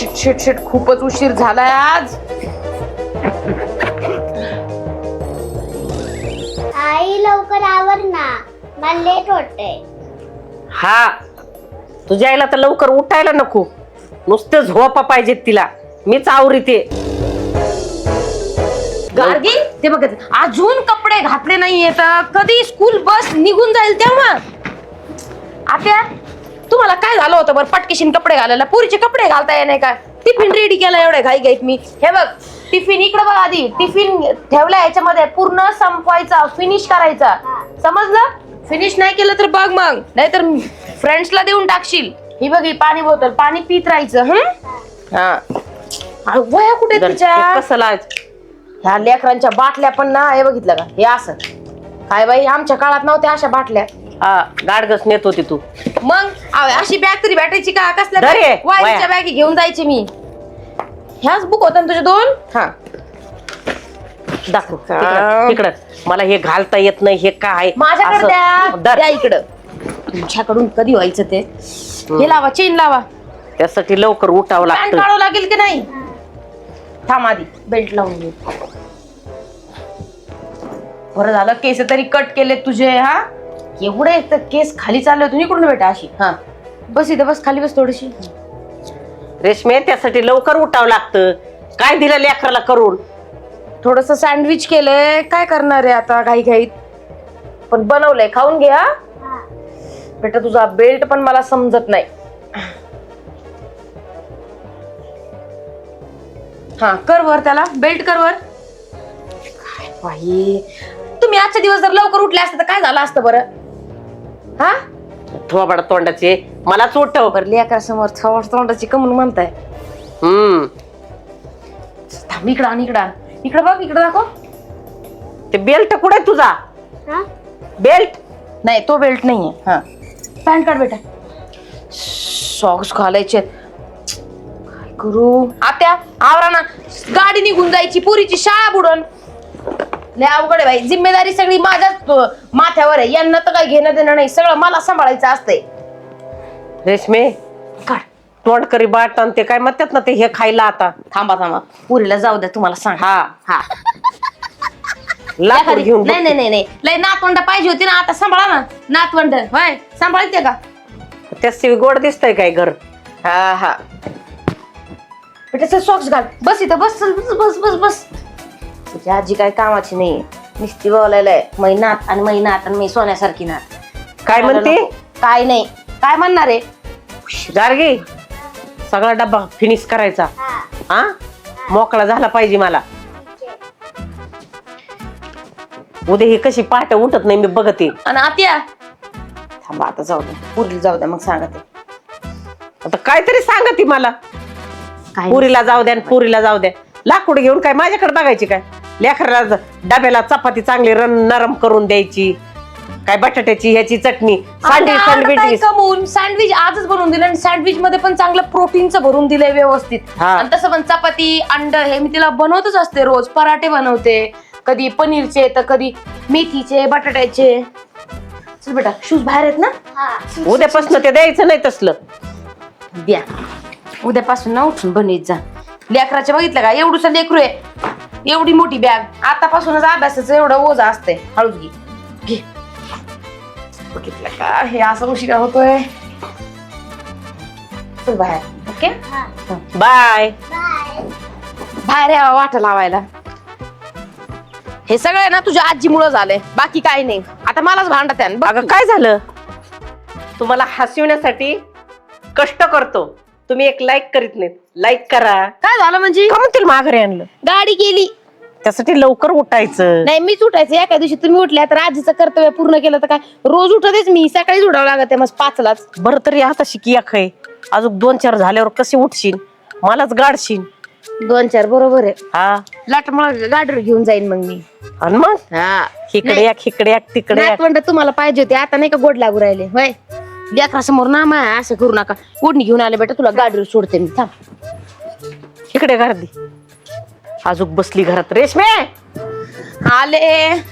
Shit shit shit. खूपच उशीर झालाय आज. आई लवकर आवर ना. मला लेट होते हा. तुझ्या आईला तर लवकर उठायला नको. नुसतं झोपा पाहिजेत तिला. मीच आवरीते. गार्गी ते बघ अजून कपडे घातले नाहीये तर कधी स्कूल बस निघून जाईल तेव्हा. आत्या तुम्हाला काय झालं होतं बरं? पटकेशीन कपडे घालायला. पुरीचे कपडे घालता येणार का? टिफिन रेडी केला एवढ्या घाई घाईत मी. हे बघ टिफिन इकडे बघ आधी. टिफिन ठेवला याच्यामध्ये पूर्ण संपवायचा फिनिश करायचा. समजलं? फिनिश नाही केलं तर बघ मग. नाहीतर फ्रेंड्सला देऊन टाकशील. ही बघ ही पाणी बोतल पाणी पित राहायचं हं? हा. वया कुठे तिच्या ते कसं लावायचं? ह्या लेकरांच्या बाटल्या पण ना हे बघितलं का? हे असं. काय बाई आमच्या काळात नव्हत्या अशा बाटल्या. हा गाडगस नेत होती तू. मग अहो, अशी बॅग तरी भेटायची का? कसल्या धर हे, वाईच्या वया. बॅगी घेऊन जायची मी. ह्याच बुक होत्या ना तुझ्या दोन? हा. दाखव तिकडं तिकडं. मला हे घालता येत नाही हे काय? माझ्याकडे असं. द्या धर. द्या इकडं. तुमच्याकडून कधी व्हायचं ते? हे लावा चेन लावा. त्यासाठी लवकर उठावं लागतं. काढावं लागेल की नाही? थांब आधी. बेल्ट लावून घे. बरं झालं केस तरी कट केले तुझे हा? एवढे एक तर केस खाली चालले होते इकडून बेटा अशी? हा. बस इथं बस खाली बस थोडीशी. रेशमे त्यासाठी लवकर उठावं लागतं. काय दिलं लेकराला करून? थोडस सँडविच केलंय. काय करणार आहे आता घाई घाईत? पण बनवलंय. खाऊन घे हा. बेटा तुझा बेल्ट पण मला समजत नाही. हा कर वर त्याला. बेल्ट कर वर. काय बाई? तुम्ही आजच्या दिवस जर लवकर उठले असते तर काय झालं असतं बरं? हा? थोबाड तोंडाचे. मलाच उठव बरं लेकरासमोर थोड तोंडाची कमून म्हणताय. हम्म. थांब इकडं आण इकडं आण. इकडं बघ इकडं दाखव. ते बेल्ट कुठे तुझा? हा? बेल्ट नाही तो बेल्ट नाहीये. हा. पॅन्ट कार्ड बेटा. सॉक्स घालायचे काय करू? आत्या आवरा ना. गाडी निघून जायची पुरीची शाळा बुडून. लय अवघड आहे बाई. जिम्मेदारी सगळी माझ्याच अं, माथ्यावर आहे. यांना तर काही घेणं देणं नाही. सगळं मला सांभाळायचं असतंय. रेशमे काढ तोंड करी बाट आणि ते काय म्हणतात ना ते हे खायला आता. थांबा थांबा. पुरीला जाऊ द्या तुम्हाला सांग. हा. हा. लाकूड घेऊन नाही नाही नाही नाही. लय नातवंड पाहिजे होती ना आता सांभाळा ना. नातवंड होय सांभाळते का? त्या गोड दिसतंय काय घर? हा हा. बेटा सॉक्स घाल. बस इथं बस चल, बस बस बस बस. तुझी आजी काय कामाची नाही. नुसती बोलायला मै नात आणि मै नात आणि मी सोन्यासारखी नात काय म्हणते? काय नाही. काय म्हणणार आहे? गार्गी सगळा डब्बा फिनिश करायचा. हा. मोकळा झाला पाहिजे मला. उद्या ही कशी पहाटे उठत नाही मी बघते. आणि आत्या. थांबा आता जाऊ द्या पुरीला जाऊ द्या मग सांगा ते आता काहीतरी सांगा ती मला. काय? पुरीला जाऊ द्या आणि पुरीला जाऊ द्या लाकूड घेऊन काय माझ्याकडे बघायची काय? लेकराला ज- डब्याला चपाती चांगली रन नरम करून द्यायची. काय बटाट्याची ह्याची चटणी सँडविच सँडविच कमवून? सँडविच आजच बनवून दिलं आणि सँडविच मध्ये पण चांगलं प्रोटीनचं भरून दिलंय व्यवस्थित. हा. आणि तसं पण चपाती अंड हे मी तिला बनवतच असते रोज. पराठे बनवते. कधी पनीरचे तर कधी मेथीचे बटाट्याचे. चल बेटा शूज बाहेर आहेत ना? हा. उद्यापासून ते द्यायचं नाही तसलं. द्या. उद्यापासून ना उठून बनवीत जा. लेकराचे बघितलं का? एवढूस लेकरू आहे. एवढी मोठी बॅग आतापासूनच अभ्यासाचं एवढं ओझ असते हळूच घे. घे. बघितलं का? हे असं उशिरा होतोय. चल बाहेर. ओके? हा बाय. बाय बाहेर यावं वाट लावायला. हे सगळं ना तुझ्या आजीमुळं झालंय. बाकी काही नाही. आता मलाच भांडत आहे अगं काय झालं? तुम्हाला हसविण्यासाठी कष्ट करतो. तुम्ही एक लाईक करीत नाही लाईक करा. काय झालं म्हणजे? का म्हणतील माघारी आणलं? गाडी गेली. त्यासाठी लवकर उठायचं. नाही मीच उठायचं. एका दिवशी तुम्ही उठल्या तर आजीचं कर्तव्य पूर्ण केलं तर काय? रोज उठतेच मी. सकाळीच उठावं लागत मग पाचलाच. बरं तरी आता शिकी आहे. अजून दोन चार झाल्यावर कसे उठशील? मलाच गाडशील. दोन चार बरोबर आहे. हा. लाट मला गाडीवर घेऊन जाईन मग मी. आणि मग? हा. इकडे या इकडे या तिकडे या. नातवंड तुम्हाला पाहिजे होते. आता नाही का गोड लागू राहिले. होय? लेकरासमोर ना माय असं करू नका. ओढणी घेऊन आले बेटा तुला गाडीवर सोडते मी. थांब. इकडे गर्दी अजून बसली घरात. रेशमे! आले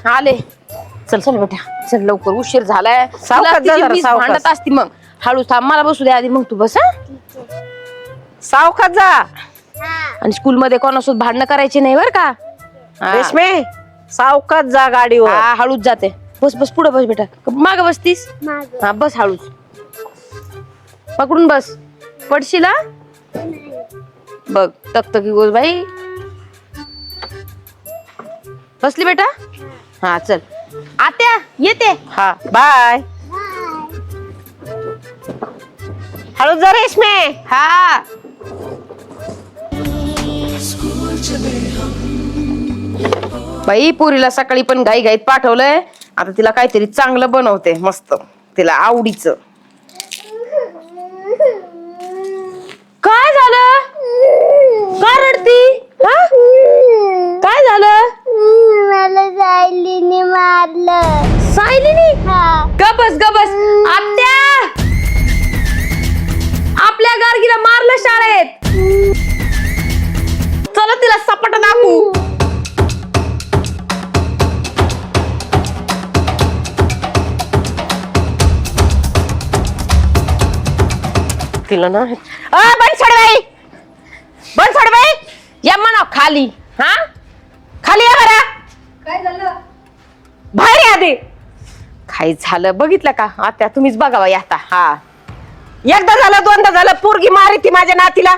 आले. चल चल बेटा. चल लवकर. उशीर झालाय. सावकाश तुला जा तिची जरा, मीच सावकाश. भांडत असती मग. हळू थांब मला बसू दे आधी. मग तू बस हा. सावकात जा. हा आणि स्कूलमध्ये कोणासोबत भांडणं करायची नाही बर का? हा. रेशमे! सावकात जा गाडीवर. हा हळूच जाते. बस बस पुढे बस बेटा. माग बसतीस? माग. हा बस हळूच. पकडून बस. पडशील? बघ तकतकी गोल बाई. बसली बेटा? हा चल. आत्या येते. हा बाय. हळू जा रेशमे हा. बाई पुरीला सकाळी पण घाई घाईत पाठवलंय. आता तिला काहीतरी चांगलं बनवते मस्त. तिला आवडीचं. काय झालं? का रडती? हा? काय झालं? मला सायलीने मारलं. सायलीनी? हा. गबस गबस. आत्या! आपल्या गार्गीला मारलं शाळेत. चला तिला सपाट दाखवू तिला ना अ बनसोड बाई. बनसोड बाई. या म्हणा खाली. हा? खाली या बरा. काय झालं? बाहेर या आधी. काय झालं? बघितलं का? आत्या तुम्हीच बघावा या आता. हा. एकदा झालं दोनदा झालं. पोरगी मारी ती माझ्या नातीला.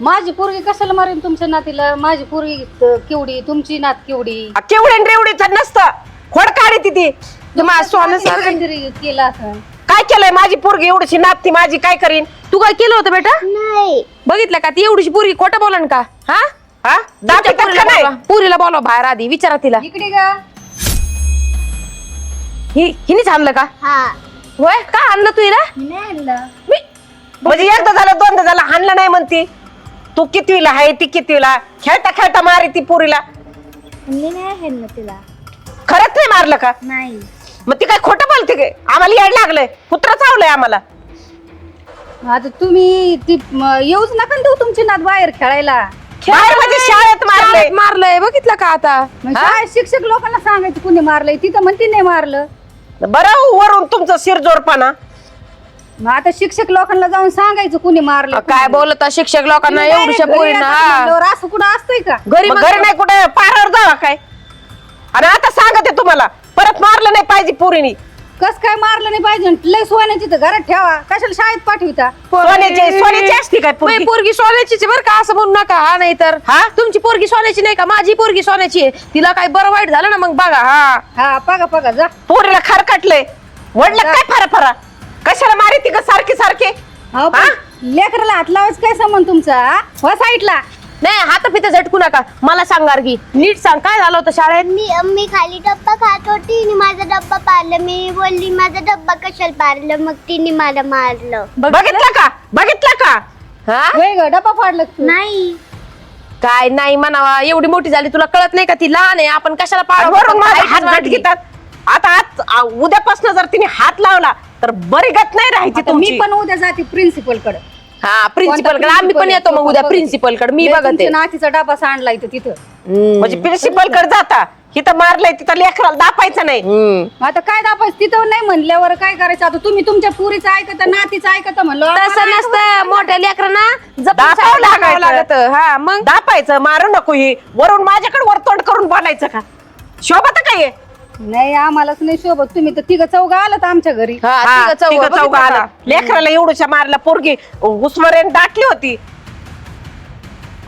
माझी पोरगी कशाला मारेन तुमच्या नातीला? माझी पोरगी त- केवढी? तुमची नात केवढी? केवढे रेवडीच नसतं. खोड काढी ती ती. तुम्हाला काहीतरी केलं असं. काय केलंय? माझी पोरगी एवढीशी नाती माझी. काय करीन? तू काय केलं होतं बेटा? नाही. बघितलं का? ती एवढीशी पुरी खोटं बोलन का? हा? हा? तुमच्या पुरीला का नाही. बोलवा. पुरीला बोलवा बाहेर आधी विचारा तिला. इकडे का हि हिनेच आणलं का? हा. होय? का आणलं तू हिला? नाही आणलं. मी- म्हणजे एकदा झालं दोनदा झालं हाणलं नाही म्हणती. तू कितवीला आहे ती कितवीला? खेळता खेळता मारी ती पोरीला. मी नाही तिला. खरंच नाही मारलं का? नाही. मग ती काय खोटं बोलते काय आम्हाला याड लागलंय. कुत्र चावलंय आम्हाला. आता तुम्ही ती म, येऊच नका ना देऊ तुमची नात बाहेर खेळायला. बाहेर म्हणजे शाळेत मारलंय मारलंय बघितलं का आता? मग हा? शाळेत शिक्षक लोकांना सांगायचं कुणी मारलंय तिथं म्हणते नाही मारलं. बरं वरून तुमचं शिरजोरपणा मग आता शिक्षक लोकांना जाऊन सांगायचं कुणी मारलं काय बोलत शिक्षक लोकांना एवढ्या पोरींना हा. असं कुठं असतंय का? घरी मग- घरी नाही कुठे? पारावर जावा काय? आणि आता सांगते तुम्हाला परत मारलं नाही पाहिजे पोरीनी. कस काय मारलं नाही पाहिजे? लय सोन्याची तर घरात ठेवा. कशाला शाळेत पाठविता? सोन्याची सोन्याची असती काय बाई, पोरगी पोरगी सोन्याचीच आहे बरं का असं म्हणू नका. हा नाही तर. हा? तुमची पोरगी सोन्याची नाही का? माझी पोरगी सोन्याची आहे. तिला काय बरं वाईट झालं ना मग बघा हा. हा पगा पगा जा. पोरीला खरकटले वडलं काय फरा फरा कशाला मारी ती का सारखे? सारखे हो? पण लेकराला हात लावायचं काय संबंध तुमचा हा? हो साईडला. नाही हात पिते झटकू नका. मला सांगार की. नीट सांग काय झालं होतं शाळेत? मी मी खाली डब्बा खात होती आणि माझा डब्बा पारलं मी बोलली माझा डब्बा कशाला पारलं मग तिने मला मारलं. बघितलं का? बघितलं का? हा? वय ग डबा फाडलं का तू? नाही. काय नाही म्हणावा एवढी मोठी झाली तुला कळत नाही का ती लहान आहे? आपण कशाला आणि? वरून माझा हात. घेतात आता आज आ, उद्यापासून जर तिने हात लावला तर बरी गत नाही राहायची आता तुमची. मी पण उद्या जाते प्रिन्सिपलकडे. हा प्रिन्सिपलकडे. आम्ही पण येतो मग उद्या प्रिन्सिपलकडे. मी बघते. नातीचा डबा सांडला इथं तिथं. म्हणजे प्रिन्सिपलकडे जाता. इथं मारलंय तिथं लेकराला दापायचं नाही. मग आता काय दापायचं? तिथं नाही म्हणल्यावर काय करायचं? आता तुम्ही तुमच्या पुरीचं ऐकता नातीचं ऐकता म्हणलं. तसं नसतं. मोठ्या लेकरांना सांभाळावं लागायचं. लागतं. हा मग? दापायचं मारू नको ही. वरून माझ्याकडे वरतोंड करून बोलायचं का? शोभा तर काय आहे? नाही आम्हालाच नाही सोबत तुम्ही तर तिघ चौघ आलात आमच्या घरी हा, तिघं चौघं, आलं. लेकराला एवढूशा मारला पोरगी उस्मरेन दाटली होती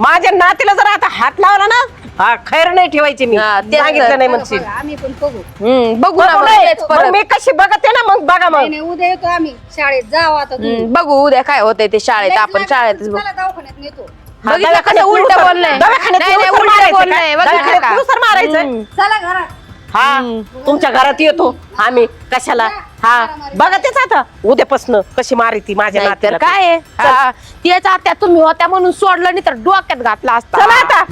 माझ्या नातीला जर आता हात लावला ना हा खैर नाही ठेवायची मी हा, तेच तर. सांगितलं नाही बघा, म्हणशील बघा, आम्ही पण बघू हम्म, बघू ना बघू मग नाही. तेच मग परत. मी कशी बघते ना मग बघा नाही मग नाही, उद्या येतो आम्ही शाळेत जाऊ आता तुम्ही. हम्म, बघू उद्या काय होतंय ते शाळेत आपण लागलं शाळेतच तर बघू चला दवाखान्यात नेतो हा, बघितलं दवाखान्यात कसं उलटं बोललंय? दवाखान्यात नाही, नाही, पिऊसर उलटं मारायचं बोललंय, का? बघितलं दवाखान्यात का? पिऊसर मारायचं हम्म. चला घरात हा तुमच्या घरात येतो आम्ही कशाला? हा बघतेच आता. उद्यापासून कशी मारी ती माझ्या नाही तर काय आहे? हा, तिच्या आत्या तुम्ही होत्या म्हणून सोडलं नाही तर डोक्यात घातला असता. चला आता.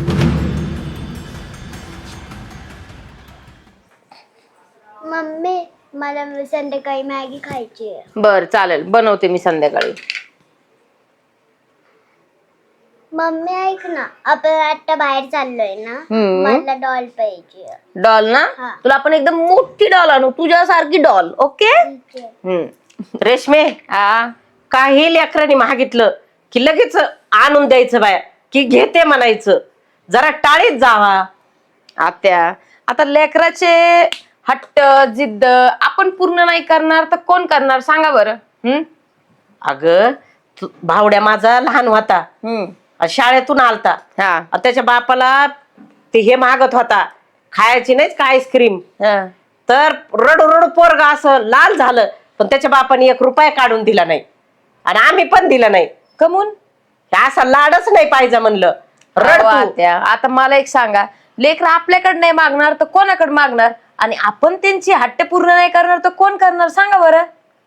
मम्मी मला संध्याकाळी मॅगी खायची आहे. बर चालेल. बनवते मी संध्याकाळी. मम्मी ऐक ना. आपण आता बाहेर चाललोय ना. हम्म. मला डॉल पाहिजे. डॉल ना? हा. तुला आपण एकदम मोठी डॉल आणू. तुझ्यासारखी डॉल ओके ठीक आहे. हम्म. रेशमे हा. काही लेकरांनी मागितलं की लगेच आणून द्यायचं बाया की घेते म्हणायचं. जरा टाळीत जावा. आत्या आता लेकराचे हट्ट जिद्द आपण पूर्ण नाही करणार तर कोण करणार? सांगा बरं. हम्म. अगं तू- भावड्या माझा लहान होता. हम्म. शाळेतून आलता. हा. आणि त्याच्या बापाला ते हे मागत होता खायची नाहीच का आईस्क्रीम? हा. तर रडू रडू पोरग असं लाल झालं पण त्याच्या बापाने एक रुपया काढून दिला नाही. आणि आम्ही पण दिला नाही. कमून? असा लाडच नाही पाहिजे म्हणलं. अहो, रड तू. आत्या आता मला एक सांगा लेकर आपल्याकडे नाही मागणार तर कोणाकडे मागणार? आणि आपण त्यांची हट्ट पूर्ण नाही करणार तर कोण करणार? सांगा बरं.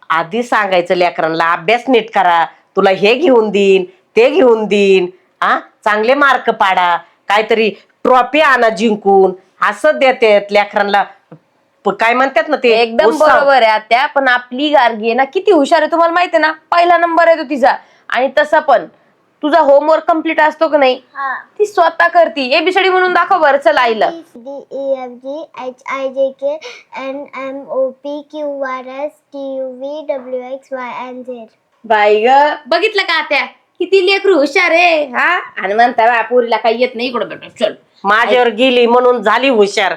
आधी सांगायचं लेकरांना अभ्यास नीट करा. तुला हे घेऊन देईन ते घेऊन देईन. हा चांगले मार्क पाडा. काहीतरी ट्रॉफी आणा जिंकून. असं देतात लेकरांना. प- काय म्हणतात ना ते? एकदम उत्साह. बरोबर आहे आत्या पण आपली गार्गी आहे ना किती हुशार आहे तुम्हाला माहिती आहे ना? पहिला नंबर आहे तो तिचा. आणि तसा पण. तुझा होमवर्क कंप्लीट असतो का नाही? हा. ती स्वतः करती. एबीसीडी म्हणून दाखव बरं चल आईला. D E F G H I J K N M O P Q R S T U V W X Y and Z. बाई ग. बघितलं का आत्या? किती लेकरू हुशार आहे हा? आणि म्हणता बा पोरीला काही येत नाही इकडं बेटा चल. माझ्यावर गेली म्हणून झाली हुशार.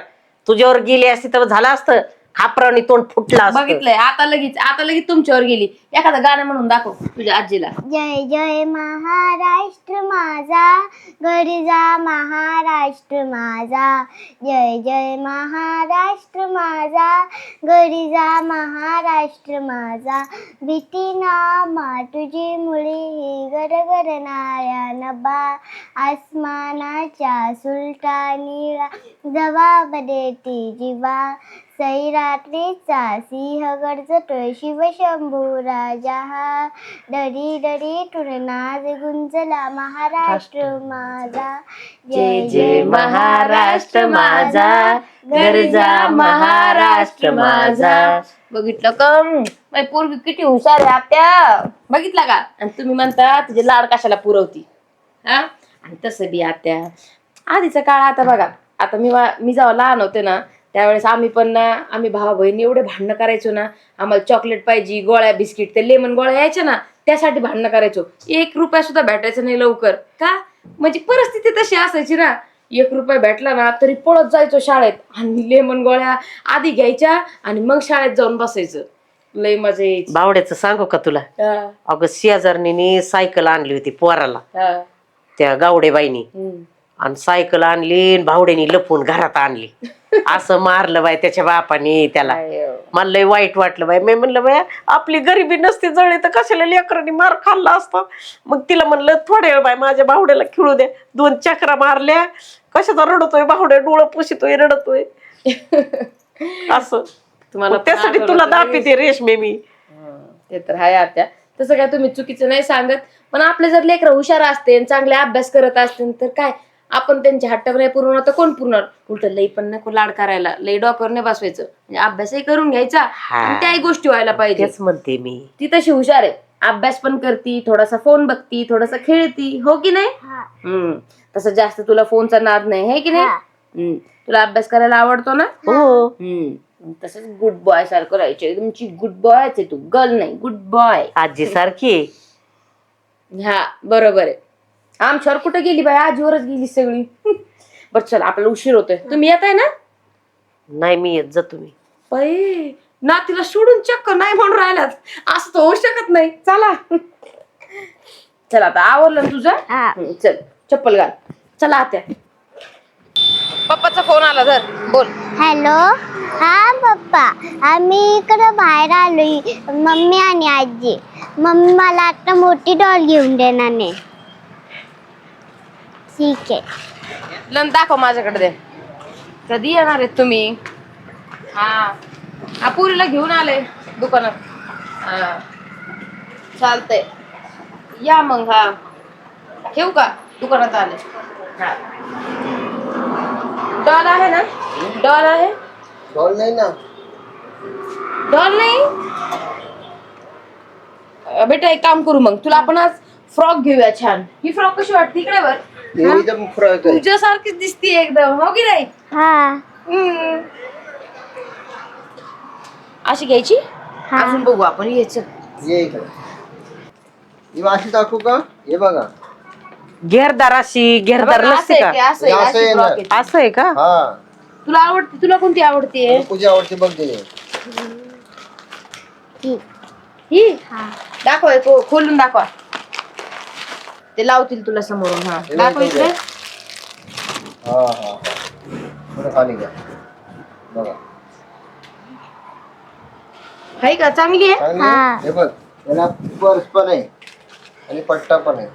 तुझ्यावर गेली असती तर झालं असतं. खापरावणी तोंड फुटलं असतं. बघितलंय. आता लगेच आता लगेच तुमच्यावर गेली. एखादं गाणं म्हणून दाखव तुझ्या आजीला. जय जय महाराष्ट्र माझा घरी जा महाराष्ट्र माझा. जय जय महाराष्ट्र माझा घरी जा महाराष्ट्र माझा. भीती ना मा तुझी मुली ही गरगर नारायण बा आसमानाच्या सुलतानीला जवाब देती जीवा. सैरात्रीचा सिंह गरजतोय शिवशंभू राजा. हा डरी डरी तुरनाज गुंजला महाराष्ट्र माझा. जय जय महाराष्ट्र माझा. घर जा महाराष्ट्र माझा. बघितलं का माझी पोरगी किती हुशार आहे आत्या बघितला का? आणि तुम्ही म्हणता तुझे लाड कशाला पुरवती? हा? आणि तसं बी आत्या आधीचा काळ आता बघा. आता मी वा- मी जेव्हा लहान होते ना त्यावेळेस आम्ही पण ना आम्ही भावा बहिणी एवढे भांडणं करायचो ना आम्हाला चॉकलेट पाहिजे गोळ्या बिस्किट ते लेमन गोळ्या यायच्या ना त्यासाठी भांडणं करायचो. एक रुपया सुद्धा भेटायचं नाही लवकर. का? म्हणजे परिस्थिती तशी असायची ना. एक रुपया भेटला ना तरी पळत जायचो शाळेत. आणि लेमन गोळ्या आधी घ्यायच्या आणि मग शाळेत जाऊन बसायचं. लय मजा यायची. बावड्याचं सांगू का तुला? हा, अगं शेजारणीने सायकल आणली होती पोराला. हा, त्या गावडेबाईनी. हम्म. आणि सायकल आणली आणि भावड्यानी लपून घरात आणली. असं मारलं बाय त्याच्या बापाने त्याला. काय, मला लय वाईट वाटलं बाय मी म्हणलं बाय आपली गरिबी नसती जळली तर कशाला लेकरांनी मार खाल्ला असता? मग तिला म्हणलं थोड्या वेळ बाय माझ्या बावड्याला खेळू द्या. दोन चक्रा मारल्या. कशाचा रडतोय बावड्या डोळं पुशितोय रडतोय. असं. तुम्हाला त्यासाठी तुला दाखवते रेशमे मी. हं, ते तर आहे आत्या. तसं काय तुम्ही चुकीचं नाही सांगत. पण आपले जर लेकर हुशार असते चांगले अभ्यास करत असतील तर काय? आपण त्यांचे हट्ट नाही पूर्ण तर कोण पूर्ण उलट लई पण नको लाड करायला. लई डॉक्टर नाही बसवायचं. म्हणजे अभ्यासही करून घ्यायचा हा. आणि त्याही गोष्टी व्हायला पाहिजे. तेच म्हणते मी. ती तशी हुशार आहे. अभ्यास पण करती थोडासा फोन बघती थोडासा खेळती. हो की नाही? हा. हम्म. तसं जास्त तुला फोनचा नाद नाही. हे की नाही? हा. हम्म. तुला अभ्यास करायला आवडतो ना? हो. हम्म. तसंच गुड बॉय सारखं राहायचं. तुमची गुड बॉयच आहे तू. गर्ल नाही गुड बॉय आजी सारखी हा बरोबर आहे. आमच्यावर कुठे गेली बाई? आजीवरच गेली सगळी. बर चल आपल्याला उशीर होतोय. तुम्ही येत आहे ना? नाही मी येत जा तुम्ही. बाई ना तिला सोडून चक्क नाही म्हणून राहिलात. असं तर होऊ शकत नाही. चला. चल आता आवरलं ना तुझं? हा. चल चप्पल घाल. चला आत्या. पप्पाचा फोन आला धर. बोल. हॅलो. हा पप्पा. आम्ही इकडं बाहेर आलोय मम्मी आणि आजी. मम्मी मला आता मोठी डॉल घेऊन देणार नाही. ठीक आहे. लन दाखव माझ्याकडे दे. कधी येणार आहेत तुम्ही? हा. हा पुरीला घेऊन आले दुकानात. हा. चालतंय. या मग हा. ठेवू का? दुकानात आले. हा. डॉल आहे ना? डॉल आहे? डॉल नाही ना. डॉल नाही? अं, बेटा एक काम करू मग. तुला आपण आज फ्रॉक घेऊया छान. ही फ्रॉक कशी वाटते? इकडे वर. एकदम फ्रॉक आहे. तुझ्यासारखीच दिसते एकदम हो की नाही? हा. हम्म. अशी घ्यायची? हा. अजून बघू आपण याच ये इकडे. ही अशी दाखवू का? हे बघा. घेरदार अशी घेरदार आहे का? की असं आहे, असं अशी आहे ना. frock आहे. असं आहे का? हा. तुला आवडते तुला कोणती आवडते तुझी आवडते बघ ते. ही? दाखव हे, खो- खोलून दाखवा. ते लावतील तुला समोरून हा. हे दाखव इकडे. हा हा हा. खाली घ्या. बघा. आहे का? चांगली आहे? चांगली हा. आहे? हे. बघ याला पर्स पण आहे आणि पट्टा पण आहे.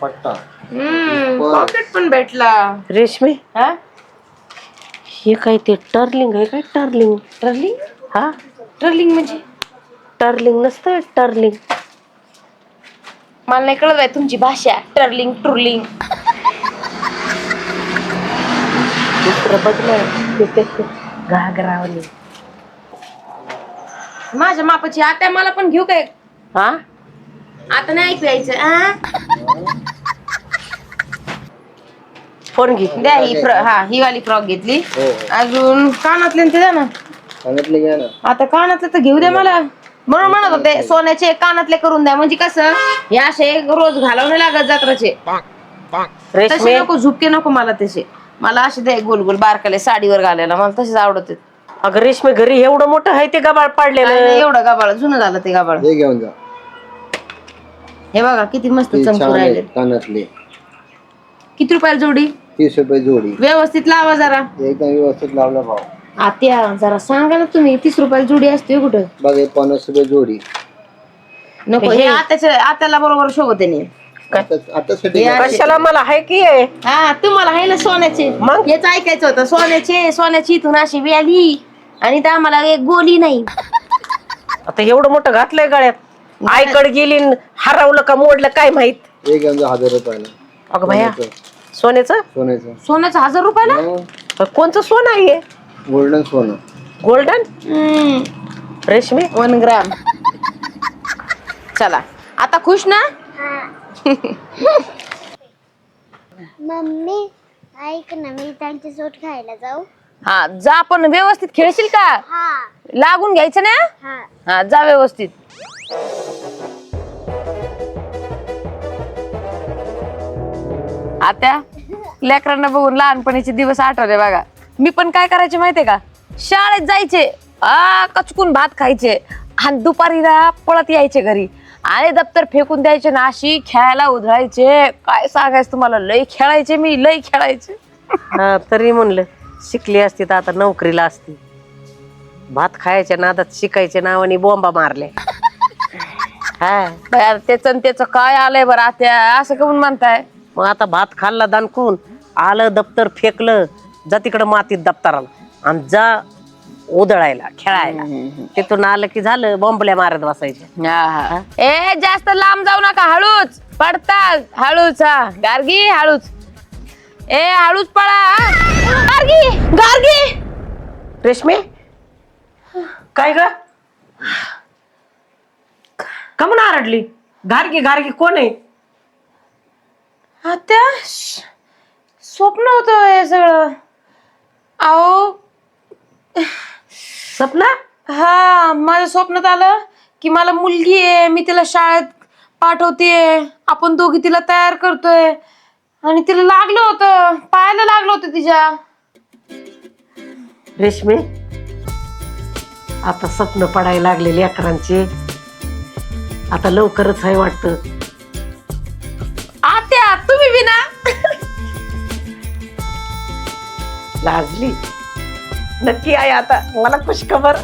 पट्टा. हम्म बरं. पॉकेट पण भेटला. रेशमी? हा? हे काय ते टर्लिंग आहे काय? टर्लिंग? ट्रलिंग? हा? ट्रलिंग म्हणजे? टर्लिंग नसतं टर्लिंग. मला नाही कळत आहे तुमची भाषा. Trolling trolling. दुसरं बघलं घागरावली. माझ्या मापाची आता मला पण घेऊ काय? हा? आता नाही ऐकायचं आ? फोन घे. द्या ही फ्रॉ हा ही वाली फ्रॉक घेतली. हो हो. अजून कानातले आणि ते द्या ना. सांगितलं घ्या ना. आता कानातले तर घेऊ द्या मला. म्हणून म्हणत होते सोन्याचे कानातले करून द्या. म्हणजे कसं हे असे रोज घालवणे लागत जत्राचे. तसे रेशमी? नको झुपके नको मला तसे. मला असे दे गोल गोल बारकाले साडीवर घालायला मला तसेच आवडत अगं रेशमी घरी एवढं मोठं आहे ते गबाळ पाडलेलं. एवढं गाबाळ जुनं झालं ते गाबाळ. हे घेऊन जा. हे बघा किती मस्त ते चमकू छान राहिले. आहेत कानातले. किती रुपयाला जोडी? तीस रुपये जोडी. व्यवस्थित लावा जरा. एकदम व्यवस्थित लावला भाव आत्या जरा सांगा ना तुम्ही तीस रुपयाला जोडी असते कुठं? बघ हे पन्नास रुपये जोडी. नको हे आत्याच्या आत्याला बरोबर शोभत नाही. आता आता साठी हे असे- कशाला मला आहे की आहे हा तुम्हाला आहे ना सोन्याचे. मग? हेच ऐकायचं होतं सोन्याचे सोन्याची इथून अशी व्याली. आणि त्या आम्हाला एक गोली नाही. आता एवढं मोठं घातलंय गळ्यात. आईकडे गेली न हरवलं का मोडलं काय माहीत? हे घेऊन जा हजार रुपयाला. अगं भैया सोन्याचं. सोन्याचं? सोन्याचं. हजार रुपयाला? हो. कोणचं सोनं आहे गोल्डन सोनं गोल्डन रेशमी वन ग्राम चला. आता खुश ना? मम्मी ऐक ना मी त्यांच्या सोट खायला जाऊ. हा जा आपण व्यवस्थित खेळशील का? हा. लागून घ्यायचं ना? हा. हा जा व्यवस्थित. आता लेकरांना बघून लहानपणीचे दिवस आठवले बघा. मी पण काय करायचे माहितीये का? शाळेत जायचे आ कचकून भात खायचे आणि दुपारी ना पळत यायचे घरी. आणि दप्तर फेकून द्यायचे ना अशी खेळायला उधळायचे. काय सांगायचं तुम्हाला? लय खेळायचे मी लय खेळायचे. हा तरी म्हणलं शिकली असती तर आता नोकरीला असती. भात खायच्या नादात शिकायच्या नावाने बोंबा मारले हा. बाई, त्याचं आणि त्याचं काय आलंय बरं? आता असं कमून म्हणताय? मग आता भात खाल्ला दानकून आलं दप्तर फेकलं जा तिकडं मातीत दप्तराला. आणि जा उधळायला खेळायला. तिथून आलं की झालं बॉम्बल्या मारत बसायचे. हा. ए जास्त लांब जाऊ नका हळूच. पडता हळूच हा. गार्गी हळूच. ए हळूच पळा हा. गार्गी गार्गी! रेशमी? काय ग? कमून आरडली? गारगी गारगी कोण आहे? आता स्वप्न होत हे सगळं. अहो सपना हा माझ्या स्वप्नात आलं की मला मुलगी आहे मी तिला शाळेत पाठवतेय आपण दोघी तिला तयार करतोय. आणि तिला लागलं होतं पायाला लागलं होतं तिच्या. रेशमी आता स्वप्न पडायला लागलेली अकरांची. आता लवकरच आहे वाटतं. लाजली. नक्की आहे आता मला खुशखबर